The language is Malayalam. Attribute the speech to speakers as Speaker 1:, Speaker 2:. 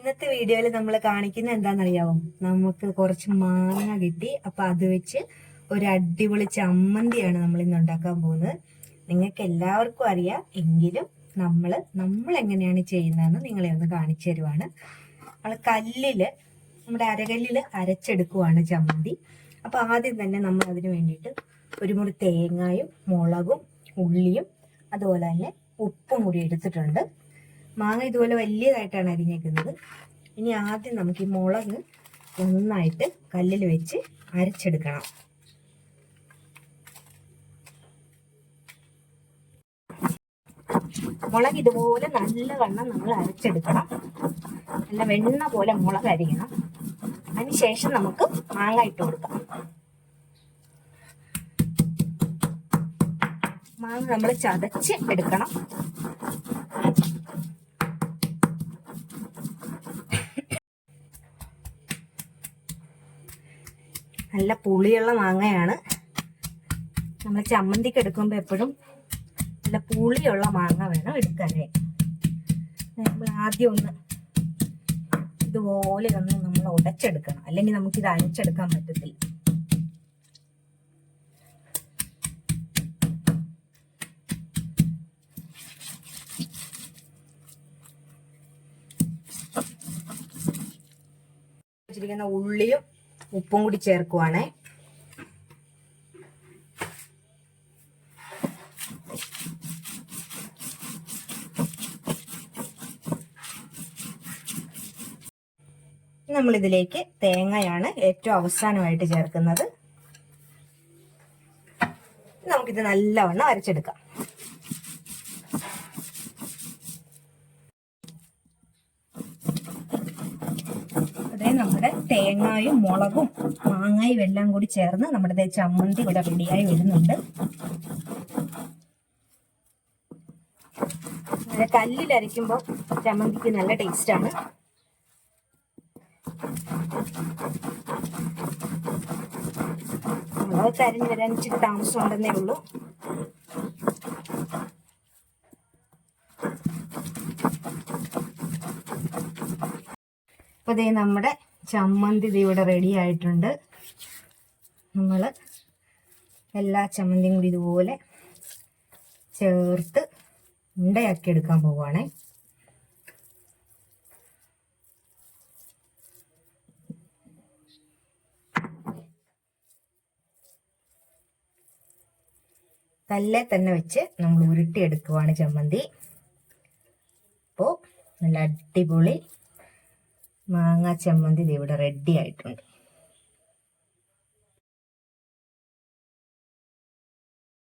Speaker 1: ഇന്നത്തെ വീഡിയോയിൽ നമ്മൾ കാണിക്കുന്ന എന്താണെന്നറിയാവോ? നമുക്ക് കുറച്ച് മാങ്ങ കിട്ടി. അപ്പൊ അത് വെച്ച് ഒരു അടിപൊളി ചമ്മന്തിയാണ് നമ്മൾ ഇന്ന് ഉണ്ടാക്കാൻ പോകുന്നത്. നിങ്ങൾക്ക് എല്ലാവർക്കും അറിയാം. എങ്കിലും നമ്മൾ നമ്മൾ എങ്ങനെയാണ് ചെയ്യുന്നതെന്ന് നിങ്ങളെ ഒന്ന് കാണിച്ചു തരുവാണ്. നമ്മൾ കല്ലിൽ നമ്മുടെ അരകല്ലിൽ അരച്ചെടുക്കുവാണ് ചമ്മന്തി. അപ്പൊ ആദ്യം തന്നെ നമ്മൾ അതിന് വേണ്ടിയിട്ട് ഒരു മുറി തേങ്ങായും മുളകും ഉള്ളിയും അതുപോലെ തന്നെ ഉപ്പും കൂടി എടുത്തിട്ടുണ്ട്. മാങ്ങ ഇതുപോലെ വലിയതായിട്ടാണ് അരിഞ്ഞേക്കുന്നത്. ഇനി ആദ്യം നമുക്ക് ഈ മുളക് നന്നായിട്ട് കല്ലിൽ വെച്ച് അരച്ചെടുക്കണം. മുളക് ഇതുപോലെ നല്ല വണ്ണം നമ്മൾ അരച്ചെടുക്കണം. നല്ല വെണ്ണ പോലെ മുളക് അരിയണം. അതിനുശേഷം നമുക്ക് മാങ്ങ ഇട്ട് കൊടുക്കാം. മാങ്ങ നമ്മൾ ചതച്ച് എടുക്കണം. നല്ല പുളിയുള്ള മാങ്ങയാണ്. നമ്മൾ ചമ്മന്തിക്ക് എടുക്കുമ്പോൾ എപ്പോഴും നല്ല പുളിയുള്ള മാങ്ങ വേണം എടുക്കാനായിട്ട് നമ്മൾ ആദ്യം ഒന്ന് ഇതുപോലെ ഒന്ന് നമ്മൾ ഉടച്ചെടുക്കണം. അല്ലെങ്കിൽ നമുക്കിത് അരച്ചെടുക്കാൻ പറ്റത്തില്ല. ഉള്ളിയും ഉപ്പും കൂടി ചേർക്കുവാണേ. നമ്മളിതിലേക്ക് തേങ്ങയാണ് ഏറ്റവും അവസാനമായിട്ട് ചേർക്കുന്നത്. നമുക്കിത് നല്ലവണ്ണം അരച്ചെടുക്കാം അതേ നമ്മുടെ തേങ്ങായും മുളകും മാങ്ങായും എല്ലാം കൂടി ചേർന്ന് നമ്മുടെ ചമ്മന്തി ഇവിടെ റെഡിയായി വരുന്നുണ്ട്. കല്ലിൽ കല്ലിലരയ്ക്കുമ്പോൾ ചമ്മന്തിക്ക് നല്ല ടേസ്റ്റാണ് മുളക് കരിഞ്ഞ് വരാൻ ഇച്ചിരി താമസം ഉണ്ടെന്നേ ഉള്ളൂ. അപ്പൊ നമ്മുടെ ചമ്മന്തി ഇവിടെ റെഡി ആയിട്ടുണ്ട്. നമ്മൾ എല്ലാ ചമ്മന്തിയും കൂടി ഇതുപോലെ ചേർത്ത് ഉണ്ടയാക്കി എടുക്കാൻ പോവുകയാണേ കല്ലെ തന്നെ വെച്ച് നമ്മൾ ഉരുട്ടിയെടുക്കുവാണ് ചമ്മന്തി. അപ്പോൾ നല്ല അടിപൊളി മാങ്ങ ചമ്മന്തി ഇവിടെ റെഡി ആയിട്ടുണ്ട്.